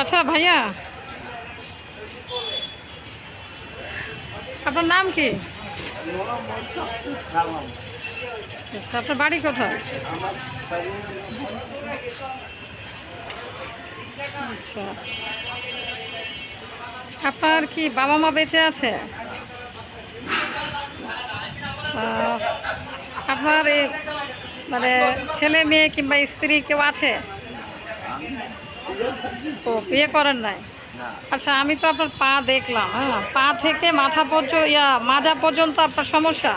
আচ্ছা ভাইয়া। আপনার নাম কি? আচ্ছা আপনার বাড়ি কোথায়? আচ্ছা। আপনার কি বাবা মা বেঁচে আছে? আপনার মানে ছেলে, মেয়ে কিংবা স্ত্রী কেউ আছে? ও বিয়ে করেন নাই? আচ্ছা আমি তো আপনার পা দেখলাম হ্যাঁ? পা থেকে মাথা পর্যন্ত ইয়া মাজা পর্যন্ত আপনার সমস্যা?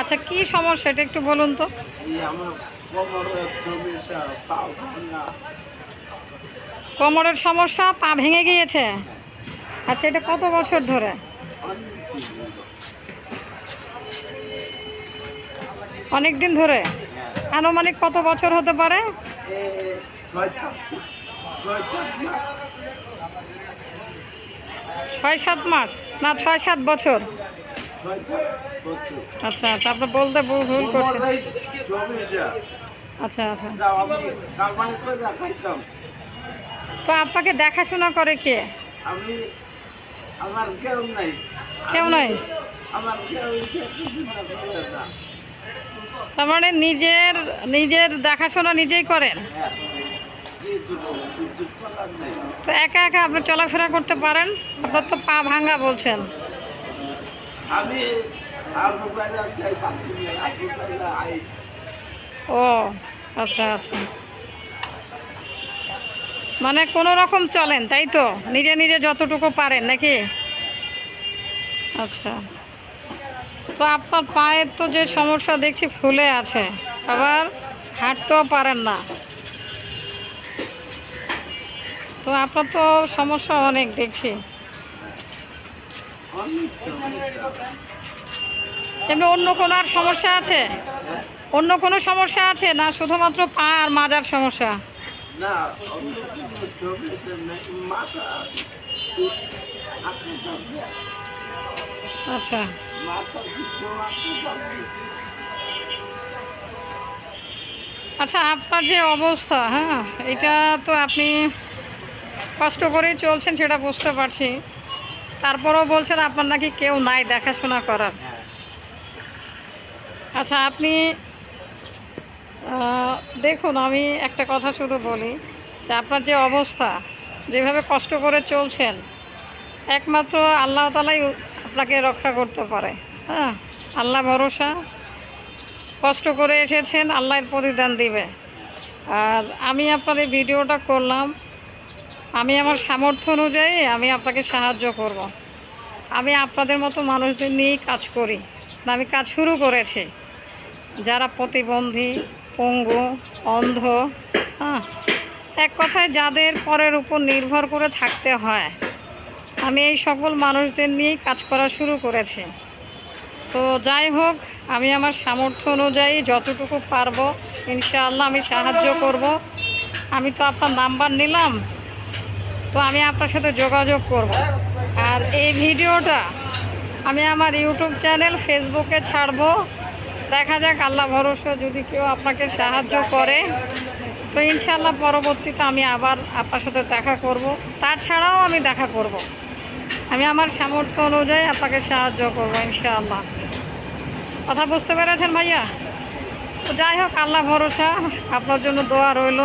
আচ্ছা কি সমস্যা? এটা একটু বলুন তো। কোমরের সমস্যা পা ভেঙে। গিয়েছে? আচ্ছা এটা কত বছর ধরে? অনেক দিন ধরে আনুমানিক কত বছর হতে পারে? ছয় সাত মাস? না, ছয় সাত বছর। আচ্ছা আচ্ছা আপনি বলতে ভুল করছেন আচ্ছা আচ্ছা। তো আপনাকে দেখাশোনা করে কে? কেউ নাই? তার মানে নিজের নিজের দেখাশোনা নিজেই করেন? তো একা একা আপনি চলাফেরা করতে পারেন? আপনার তো পা ভাঙ্গা বলছেন। ও আচ্ছা আচ্ছা। মানে কোনো রকম চলেন তাই তো? নিজে নিজে যতটুকু পারেন নাকি? আচ্ছা। তো আপনার পায়ের তো যে সমস্যা দেখছি ফুলে আছে। আবার হাঁটতেও পারেন না। তো আপনার তো সমস্যা অনেক, দেখছি। এমনি অন্য কোনো আর সমস্যা আছে? অন্য কোনো সমস্যা আছে না শুধুমাত্র পা আর মাজার সমস্যা? আচ্ছা। আচ্ছা আপনার যে অবস্থা হ্যাঁ এটা তো আপনি কষ্ট করেই চলছেন সেটা বুঝতে পারছি। তারপরেও বলছেন আপনার নাকি কেউ নাই দেখাশোনা করার। আচ্ছা আপনি দেখুন, আমি একটা কথা শুধু বলি যে আপনার যে অবস্থা, যেভাবে কষ্ট করে চলছেন, একমাত্র আল্লাহ তালাই আপনাকে রক্ষা করতে পারে। হ্যাঁ আল্লাহ ভরসা, কষ্ট করে এসেছেন, আল্লাহর প্রতিদান দিবে। আর আমি আপনার এই ভিডিওটা করলাম আমি আমার সামর্থ্য অনুযায়ী আমি আপনাকে সাহায্য করব। আমি আপনাদের মতো মানুষদের নিয়েই কাজ করি। আমি কাজ শুরু করেছি। যারা প্রতিবন্ধী, পঙ্গু, অন্ধ হ্যাঁ এক কথায় যাদের পরের উপর নির্ভর করে থাকতে হয়। আমি এই সকল মানুষদের নিয়েই কাজ করা শুরু করেছি। তো যাই হোক, আমি আমার সামর্থ্য অনুযায়ী যতটুকু পারব, ইনশাআল্লাহ আমি সাহায্য করব। আমি তো আপনার নাম্বার নিলাম। তো আমি আপনার সাথে যোগাযোগ করব। আর এই ভিডিওটা আমি আমার ইউটিউব চ্যানেল ফেসবুকে ছাড়বো। দেখা যাক, আল্লাহ ভরসা, যদি কেউ আপনাকে সাহায্য করে। তো ইনশাল্লাহ পরবর্তীতে আমি আবার আপনার সাথে দেখা করব। তাছাড়াও আমি দেখা করব। আমি আমার সামর্থ্য অনুযায়ী আপনাকে সাহায্য করব ইনশাআল্লাহ। কথা বুঝতে পেরেছেন ভাইয়া? তো যাই হোক, আল্লাহ ভরসা, আপনার জন্য দোয়া রইল।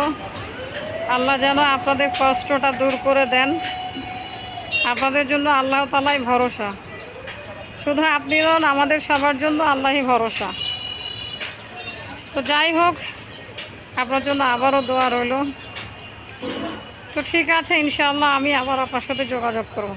আল্লাহ যেন আপনাদের কষ্টটা দূর করে দেন। আপনাদের জন্য আল্লাহ তালাই ভরসা। শুধু আপনি নন, আমাদের সবার জন্য আল্লাহই ভরসা। তো যাই হোক, আপনার জন্য আবারও দোয়া রইল। তো ঠিক আছে, ইনশাআল্লাহ আমি আবার আপনার সাথে যোগাযোগ করব।